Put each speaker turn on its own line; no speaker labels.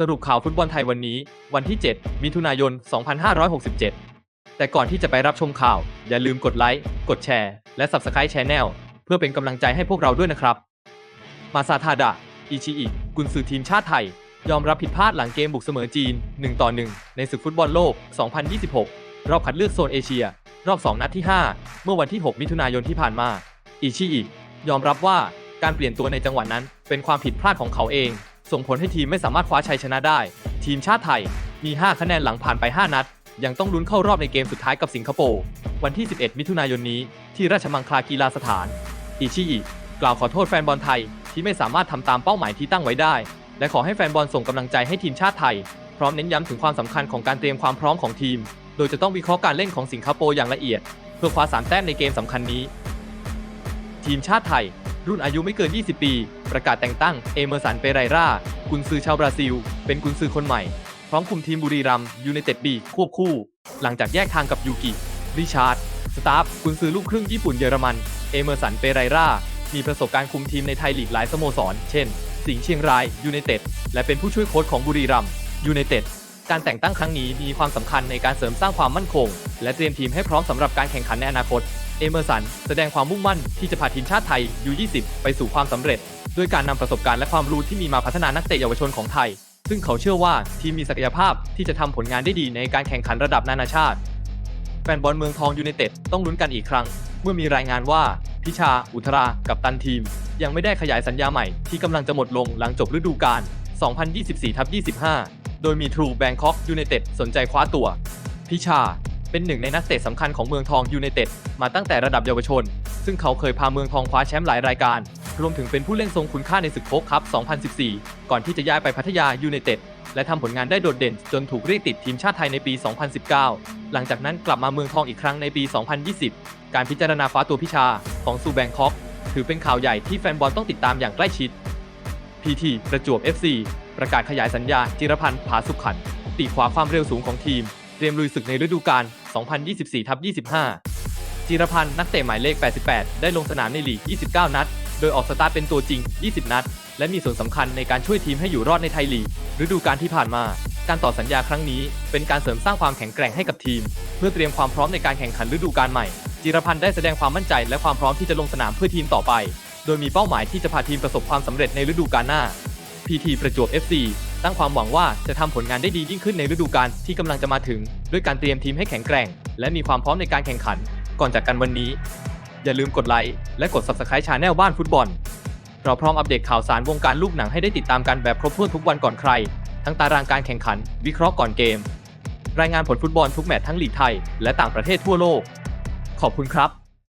สรุปข่าวฟุตบอลไทยวันนี้ วันที่ 7 มิถุนายน 2567 แต่ก่อนที่จะไปรับชมข่าว อย่าลืมกดไลค์ กดแชร์ และ Subscribe Channel เพื่อเป็นกำลังใจให้พวกเราด้วยนะครับ มาซาทาดะ อิชิอิ กุนซือทีมชาติไทย ยอมรับผิดพลาดหลังเกมบุกเสมอจีน 1 ต่อ 1 ในศึกฟุตบอลโลก 2026 รอบคัดเลือกโซนเอเชีย รอบ 2 นัดที่ 5 เมื่อวันที่ 6 มิถุนายนที่ผ่านมา อิชิอิ ยอมรับว่าการเปลี่ยนตัวในจังหวะนั้นเป็นความผิดพลาดของเขาเอง ส่งผลให้ทีมไม่สามารถคว้าชัยชนะได้ ทีมชาติไทยมี 5 คะแนนหลังผ่านไป 5 นัด ยังต้องลุ้นเข้ารอบในเกมสุดท้ายกับสิงคโปร์วันที่ 11 มิถุนายนนี้ ที่ราชมังคลากีฬาสถาน อิชิอิกล่าวขอโทษแฟนบอลไทยที่ไม่สามารถทำตามเป้าหมายที่ตั้งไว้ได้ และขอให้แฟนบอลส่งกำลังใจให้ทีมชาติไทย พร้อมเน้นย้ำถึงความสำคัญของการเตรียมความพร้อมของทีม โดยจะต้องวิเคราะห์การเล่นของสิงคโปร์อย่างละเอียด เพื่อคว้าสามแต้มในเกมสำคัญนี้ ทีมชาติไทย รุ่นอายุไม่เกิน 20 ปี ประกาศแต่งตั้งเอเมอร์สันเปเรรากุนซือชาวบราซิล เป็นกุนซือคนใหม่ พร้อมคุมทีมบุรีรัมยูไนเต็ดบีควบคู่ หลังจากแยกทางกับยูกิริชาร์ดสตาฟกุนซือลูกครึ่งญี่ปุ่นเยอรมัน เอเมอร์สันเปเรรามีประสบการณ์คุมทีมในไทยลีกหลายสโมสร เช่น สิงห์เชียงรายยูไนเต็ดและเป็นผู้ช่วยโค้ชของบุรีรัมยูไนเต็ดการแต่งตั้งครั้งนี้มีความสำคัญในการเสริมสร้างความมั่นคง และเตรียมทีมให้พร้อมสำหรับการแข่งขันในอนาคต เอเมอร์สันแสดงความมุ่งมั่นที่จะพาทีมชาติไทย U20 ไปสู่ความสำเร็จ ด้วยการนำประสบการณ์และความรู้ที่มีมาพัฒนานักเตะเยาวชนของไทย ซึ่งเขาเชื่อว่าทีมมีศักยภาพที่จะทำผลงานได้ดีในการแข่งขันระดับนานาชาติ แฟนบอลเมืองทองยูไนเต็ดต้องลุ้นกันอีกครั้ง เมื่อมีรายงานว่าพิชา อุทรา กับตันทีม ยังไม่ได้ขยายสัญญาใหม่ที่กำลังจะหมดลงหลังจบฤดูกาล 2024-25 โดยมีทรูแบงคอกยูไนเต็ดสนใจคว้าตัว พิชา เป็นหนึ่งในนักเตะสำคัญของเมืองทองยูไนเต็ดมาตั้งแต่ระดับเยาวชน ซึ่งเขาเคยพาเมืองทองคว้าแชมป์หลายรายการ รวมถึงเป็นผู้เล่นทรงคุณค่าในศึกโค้กคัพ 2014 ก่อนที่จะย้ายไปพัทยายูไนเต็ดและทำผลงานได้โดดเด่น จนถูกเรียกติดทีมชาติไทยในปี 2019 หลังจากนั้นกลับมาเมืองทองอีกครั้งในปี 2020 การพิจารณาฟ้าตัวพิชาของซูแบงคอกถือเป็นข่าวใหญ่ที่แฟนบอลต้องติดตามอย่างใกล้ชิด PT ประจวบ FC ประกาศขยายสัญญาจิรพันธ์ผาสุขขันตีขวาความเร็วสูงของทีมเตรียมลุยศึกในฤดูกาล 2024ทับ25 จิรพันธ์นักเตะหมายเลข 88 ได้ลงสนามในลีก 29 นัด โดยออกสตาร์ทเป็นตัวจริง 20 นัด และมีส่วนสำคัญในการช่วยทีมให้อยู่รอดในไทยลีกฤดูกาลที่ผ่านมา การต่อสัญญาครั้งนี้ เป็นการเสริมสร้างความแข็งแกร่งให้กับทีม เพื่อเตรียมความพร้อมในการแข่งขันฤดูกาลใหม่ จิรพันธ์ได้แสดงความมั่นใจและความพร้อมที่จะลงสนามเพื่อทีมต่อไป โดยมีเป้าหมายที่จะพาทีมประสบความสำเร็จในฤดูกาลหน้า PT ประจวบ FC ตั้งความหวังว่าจะทำผลงานได้ดียิ่งขึ้นในฤดูกาลที่กำลังจะมาถึง ด้วยการเตรียมทีมให้แข็งแกร่ง และมีความพร้อมในการแข่งขัน ก่อนจากกันวันนี้ อย่าลืมกดไลค์และกด Subscribe Channel บ้านฟุตบอล เราพร้อมอัปเดตข่าวสารวงการลูกหนังให้ได้ติดตามกันแบบครบถ้วนทุกวันก่อนใคร ทั้งตารางการแข่งขัน วิเคราะห์ก่อนเกม รายงานผลฟุตบอลทุกแมตช์ทั้งลีกไทย และต่างประเทศทั่วโลก ขอบคุณครับ